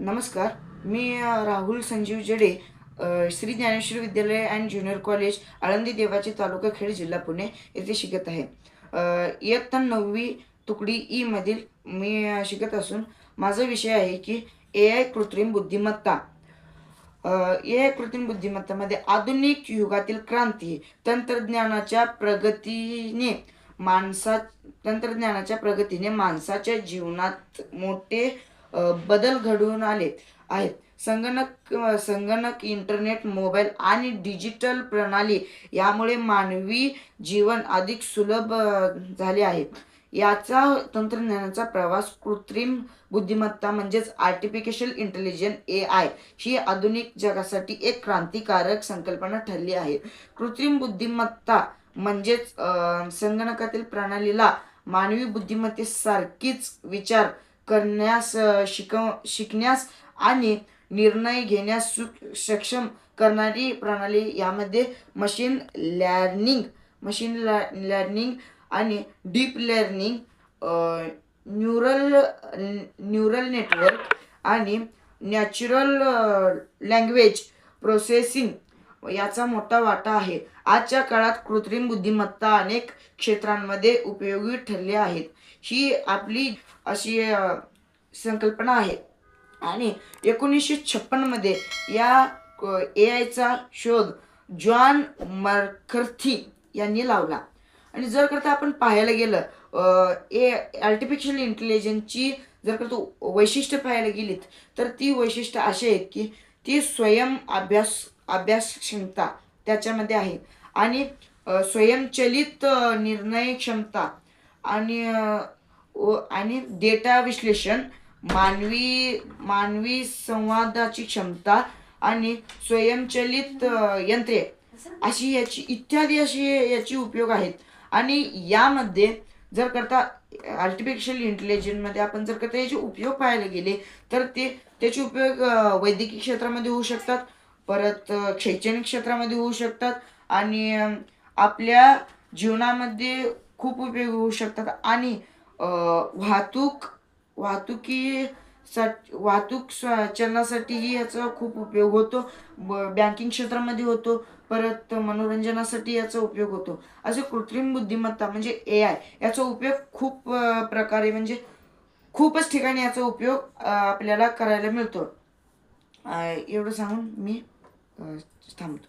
नमस्कार मी राहुल संजीव जडे श्री ज्ञानेश्वर विद्यालय अँड ज्युनियर कॉलेज आळंदी देवाचे तालुका खेड जिल्हा पुणे येथे शिकत आहे. इयत्ता नववी तुकडी ई मधील मी शिकत असून माझा विषय आहे की ए आय कृत्रिम बुद्धिमत्ता. ए आय कृत्रिम बुद्धिमत्तामध्ये आधुनिक युगातील क्रांती तंत्रज्ञानाच्या प्रगतीने माणसा तंत्रज्ञानाच्या प्रगतीने माणसाच्या जीवनात मोठे बदल घडवून आले आहेत. संगणक संगणक इंटरनेट मोबाईल आणि डिजिटल प्रणाली यामुळे मानवी जीवन अधिक सुलभ झाले आहे. याचा तंत्रज्ञानाचा प्रवास कृत्रिम बुद्धिमत्ता म्हणजेच आर्टिफिशियल इंटेलिजन्स ए आय ही आधुनिक जगासाठी एक क्रांतिकारक संकल्पना ठरली आहे. कृत्रिम बुद्धिमत्ता म्हणजेच संगणकातील प्रणालीला मानवी बुद्धिमत्तेसारखीच विचार करण्यास शिकव शिकण्यास आणि निर्णय घेण्यास सु- सक्षम करणारी प्रणाली. यामध्ये मशीन लर्निंग मशीन लर्निंग आणि deep learning neural neural network आणि नॅचरल लँग्वेज प्रोसेसिंग याचा मोठा वाटा आहे. आजच्या काळात कृत्रिम बुद्धिमत्ता अनेक क्षेत्रांमध्ये उपयोगी ठरली आहेत. ही आपली अशी संकल्पना आहे. आणि एकोणीसशे छप्पनमध्ये या ए आयचा शोध जॉन मर्कर्थी यांनी लावला. आणि जर करता आपण पाहायला गेलं ए आर्टिफिशियल इंटेलिजन्सची जर का तू वैशिष्ट्य पाहायला गेलीत तर ती वैशिष्ट्य अशी आहेत की ती स्वयं अभ्यास अभ्यास क्षमता त्याच्यामध्ये आहे. आणि स्वयंचलित निर्णय क्षमता आणि व- आणि डेटा विश्लेषण मानवी मानवी संवादाची क्षमता आणि स्वयंचलित यंत्रे अशी याची इत्यादी अशी याची उपयोग आहेत. आणि यामध्ये जर करता आर्टिफिशियल इंटेलिजन्समध्ये आपण जर करता याचे उपयोग पाहायला गेले तर ते त्याचे उपयोग वैद्यकीय क्षेत्रामध्ये होऊ शकतात. परत शैक्षणिक क्षेत्रामध्ये होऊ शकतात आणि आपल्या जीवनामध्ये खूप उपयोग होऊ शकतात. आणि वाहतूक वाहतुकी सा वाहतूक चलनासाठीही याचा खूप उपयोग होतो. ब बँकिंग क्षेत्रामध्ये होतो. परत मनोरंजनासाठी याचा उपयोग होतो. असे कृत्रिम बुद्धिमत्ता म्हणजे ए आय याचा उपयोग खूप प्रकारे म्हणजे खूपच ठिकाणी याचा उपयोग आपल्याला करायला मिळतो. एवढं सांगून मी Э, там